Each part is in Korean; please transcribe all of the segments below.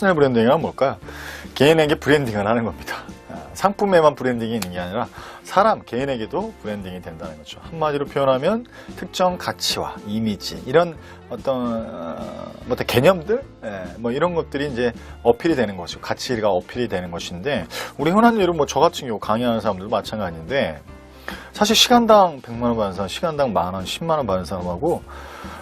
퍼스널 브랜딩은 뭘까요? 개인에게 브랜딩을 하는 겁니다. 아, 상품에만 브랜딩이 있는 게 아니라 사람, 개인에게도 브랜딩이 된다는 거죠. 한마디로 표현하면 특정 가치와 이미지, 이런 어떤, 어, 뭐 개념들, 예, 뭐 이런 것들이 이제 어필이 되는 것이고, 가치가 어필이 되는 것인데, 우리 흔한 예로 뭐 저 같은 경우 강의하는 사람들도 마찬가지인데, 사실 시간당 100만 원 받는 사람, 시간당 만 원, 10만 원 받는 사람하고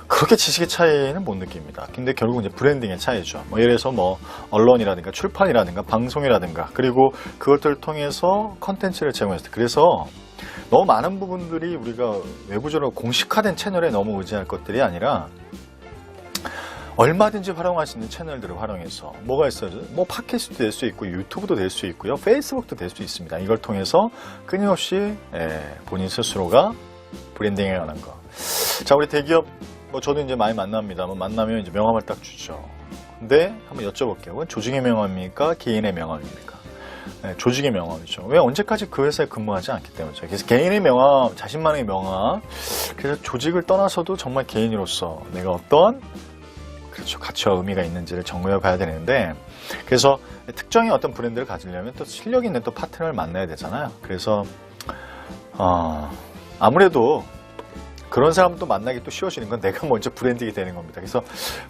그렇게 지식의 차이는 못 느낍니다. 근데 결국 이제 브랜딩의 차이죠. 뭐 예를 들어서 뭐 언론이라든가 출판이라든가 방송이라든가 그리고 그것들을 통해서 컨텐츠를 제공했을 때 그래서 너무 많은 부분들이 우리가 외부적으로 공식화된 채널에 너무 의지할 것들이 아니라 얼마든지 활용할 수 있는 채널들을 활용해서 뭐가 있어요? 뭐 팟캐스트도 될 수 있고 유튜브도 될 수 있고요. 페이스북도 될 수 있습니다. 이걸 통해서 끊임없이 예, 본인 스스로가 브랜딩에 관한 거. 자, 우리 대기업 뭐 저도 이제 많이 만납니다. 뭐 만나면 이제 명함을 딱 주죠. 근데 한번 여쭤볼게요. 그건 조직의 명함입니까? 개인의 명함입니까? 네, 조직의 명함이죠. 왜 언제까지 그 회사에 근무하지 않기 때문이죠. 그래서 개인의 명함, 자신만의 명함. 그래서 조직을 떠나서도 정말 개인으로서 내가 어떤 그렇죠. 가치와 의미가 있는지를 정리해 가야 되는데 그래서 특정의 어떤 브랜드를 가지려면 또 실력 있는 또 파트너를 만나야 되잖아요. 그래서 어, 아무래도 그런 사람도 만나기 또 쉬워지는 건 내가 먼저 브랜딩이 되는 겁니다. 그래서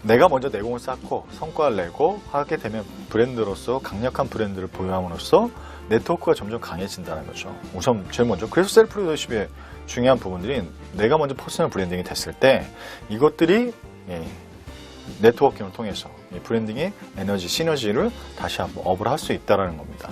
내가 먼저 내공을 쌓고 성과를 내고 하게 되면 브랜드로서 강력한 브랜드를 보유함으로써 네트워크가 점점 강해진다는 거죠. 우선 제일 먼저 그래서 셀프 리더십의 중요한 부분들이 내가 먼저 퍼스널 브랜딩이 됐을 때 이것들이 예, 네트워킹을 통해서 이 브랜딩의 에너지, 시너지를 다시 한번 업을 할 수 있다는 겁니다.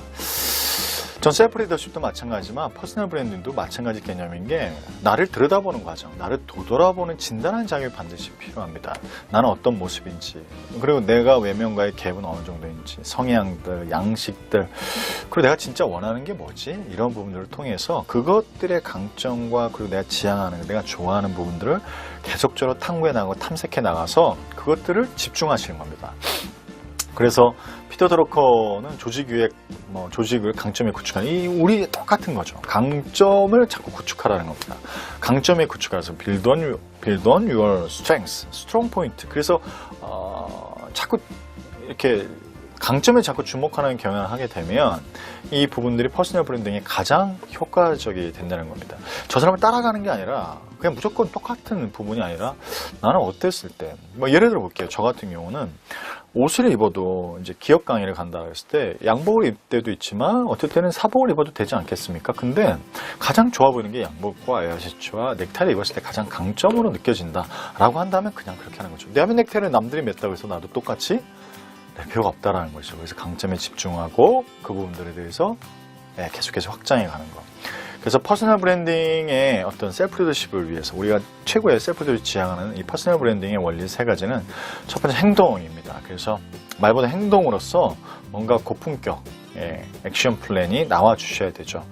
전 셀프 리더십도 마찬가지지만 퍼스널 브랜딩도 마찬가지 개념인 게 나를 들여다보는 과정, 나를 도돌아보는 진단하는 작업이 반드시 필요합니다. 나는 어떤 모습인지, 그리고 내가 외면과의 갭은 어느 정도인지, 성향들, 양식들, 그리고 내가 진짜 원하는 게 뭐지? 이런 부분들을 통해서 그것들의 강점과 그리고 내가 지향하는, 내가 좋아하는 부분들을 계속적으로 탐구해 나가고 탐색해 나가서 그것들을 집중하시는 겁니다. 그래서 피터 드러커는 조직유의 뭐 조직을 강점에 구축하는 이 우리 똑같은 거죠. 강점을 자꾸 구축하라는 겁니다. 강점에 구축해서 build on, your- build on your. 그래서 어, 자꾸 이렇게 강점에 자꾸 주목하는 경향을 하게 되면 이 부분들이 퍼스널 브랜딩에 가장 효과적이 된다는 겁니다. 저 사람을 따라가는 게 아니라 그냥 무조건 똑같은 부분이 아니라 나는 어땠을 때, 뭐 예를 들어 볼게요. 저 같은 경우는 옷을 입어도 이제 기업 강의를 간다 했을 때 양복을 입을 때도 있지만 어떨 때는 사복을 입어도 되지 않겠습니까? 근데 가장 좋아 보이는 게 양복과 에어셔츠와 넥타이를 입었을 때 가장 강점으로 느껴진다라고 한다면 그냥 그렇게 하는 거죠. 내 앞에 넥타이를 남들이 맸다고 해서 나도 똑같이 네, 필요가 없다라는 거죠. 그래서 강점에 집중하고 그 부분들에 대해서 네, 계속해서 확장해 가는 거. 그래서 퍼스널 브랜딩의 어떤 셀프 리더십을 위해서 우리가 최고의 셀프 리더십을 지향하는 이 퍼스널 브랜딩의 원리 세 가지는 첫 번째 행동입니다. 그래서 말보다 행동으로서 뭔가 고품격 의 액션 플랜이 나와 주셔야 되죠.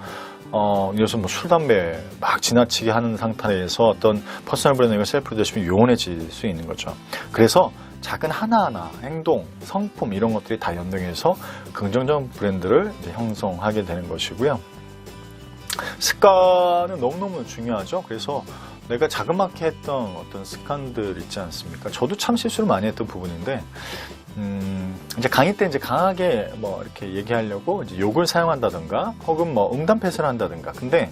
어, 요즘 뭐 술, 담배 막 지나치게 하는 상태에서 어떤 퍼스널 브랜딩과 셀프 리더십이 요원해질 수 있는 거죠. 그래서 작은 하나하나 행동, 성품 이런 것들이 다 연동해서 긍정적 브랜드를 형성하게 되는 것이고요. 습관은 너무너무 중요하죠. 그래서 내가 자그맣게 했던 어떤 습관들 있지 않습니까? 저도 참 실수를 많이 했던 부분인데, 음, 이제 강의 때 이제 강하게 뭐 이렇게 얘기하려고 욕을 사용한다든가 혹은 뭐 응답패스를 한다든가. 근데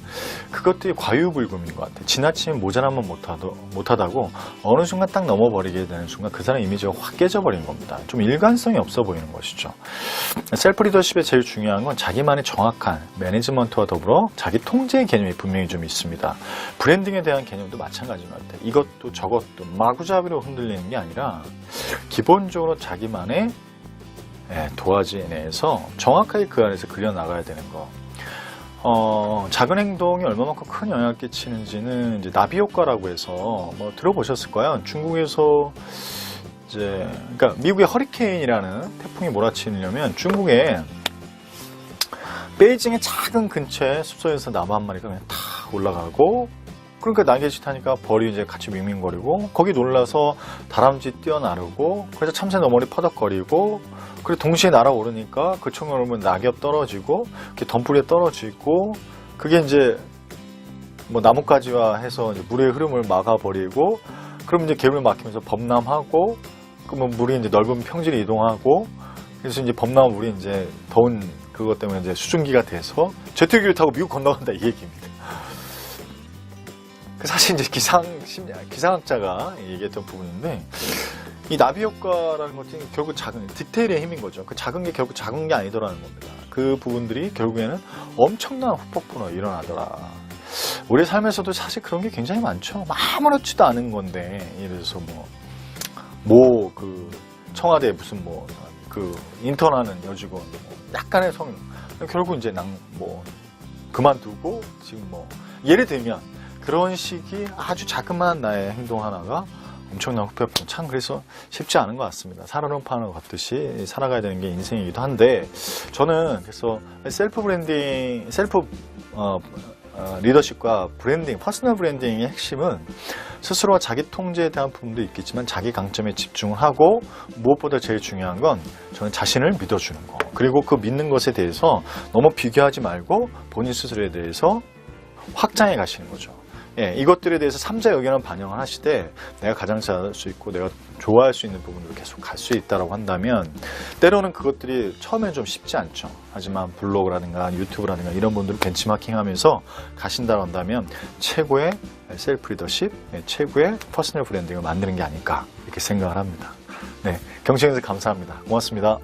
그것들이 과유불급인 것 같아요. 지나치면 모자라면 못하도, 못하다고 어느 순간 딱 넘어버리게 되는 순간 그 사람 이미지가 확 깨져버리는 겁니다. 좀 일관성이 없어 보이는 것이죠. 셀프 리더십의 제일 중요한 건 자기만의 정확한 매니지먼트와 더불어 자기 통제의 개념이 분명히 좀 있습니다. 브랜딩에 대한 개념도 마찬가지인 것 같아요. 이것도 저것도 마구잡이로 흔들리는 게 아니라 기본적으로 자기 만의 예, 도화지 내에서 정확하게 그 안에서 그려나가야 되는 거. 어, 작은 행동이 얼마만큼 큰 영향을 끼치는지는 이제 나비 효과라고 해서 뭐 들어보셨을 거예요. 중국에서 이제 그러니까 미국의 허리케인이라는 태풍이 몰아치려면 중국에 베이징의 작은 근처에 숲속에서 나무 한 마리가 그냥 탁 올라가고 그러니까 날개짓 하니까 벌이 이제 같이 밍밍거리고 거기 놀라서 다람쥐 뛰어나르고 그래서 참새 너머리 퍼덕거리고 그리고 동시에 날아오르니까 그 총을 오면 낙엽 떨어지고 이렇게 덤불에 떨어지고 그게 이제 뭐 나뭇가지와 해서 물의 흐름을 막아버리고 그럼 이제 개물 막히면서 범람하고 그러면 물이 이제 넓은 평지로 이동하고 그래서 이제 범람 우리 이제 더운 그것 때문에 이제 수증기가 돼서 제트기를 타고 미국 건너간다 이 얘기입니다. 그 사실 이제 기상 심리 기상학자가 얘기했던 부분인데 이 나비 효과라는 것이 결국 작은 디테일의 힘인 거죠. 그 작은 게 결국 작은 게 아니더라는 겁니다. 그 부분들이 결국에는 엄청난 후폭풍으로 일어나더라. 우리 삶에서도 사실 그런 게 굉장히 많죠. 아무렇지도 않은 건데 예를 들어서 뭐 뭐 그 청와대 무슨 뭐 그 인턴하는 여직원 뭐 약간의 성 결국 이제 낭뭐 그만두고 지금 뭐 예를 들면 그런 식이 아주 자그마한 나의 행동 하나가 엄청난 후폭풍 참 그래서 쉽지 않은 것 같습니다. 살아놓은 판을 걷듯이 살아가야 되는 게 인생이기도 한데 저는 그래서 셀프 브랜딩 셀프 어, 어, 리더십과 브랜딩, 퍼스널 브랜딩의 핵심은 스스로가 자기 통제에 대한 부분도 있겠지만 자기 강점에 집중을 하고 무엇보다 제일 중요한 건 저는 자신을 믿어주는 거. 그리고 그 믿는 것에 대해서 너무 비교하지 말고 본인 스스로에 대해서 확장해 가시는 거죠. 예, 이것들에 대해서 삼자 의견을 반영을 하시되 내가 가장 잘할 수 있고 내가 좋아할 수 있는 부분으로 계속 갈 수 있다라고 한다면 때로는 그것들이 처음엔 좀 쉽지 않죠. 하지만 블로그라든가 유튜브라든가 이런 분들을 벤치마킹 하면서 가신다고 한다면 최고의 셀프 리더십, 예, 최고의 퍼스널 브랜딩을 만드는 게 아닐까 이렇게 생각을 합니다. 네, 경청해주셔서 감사합니다. 고맙습니다.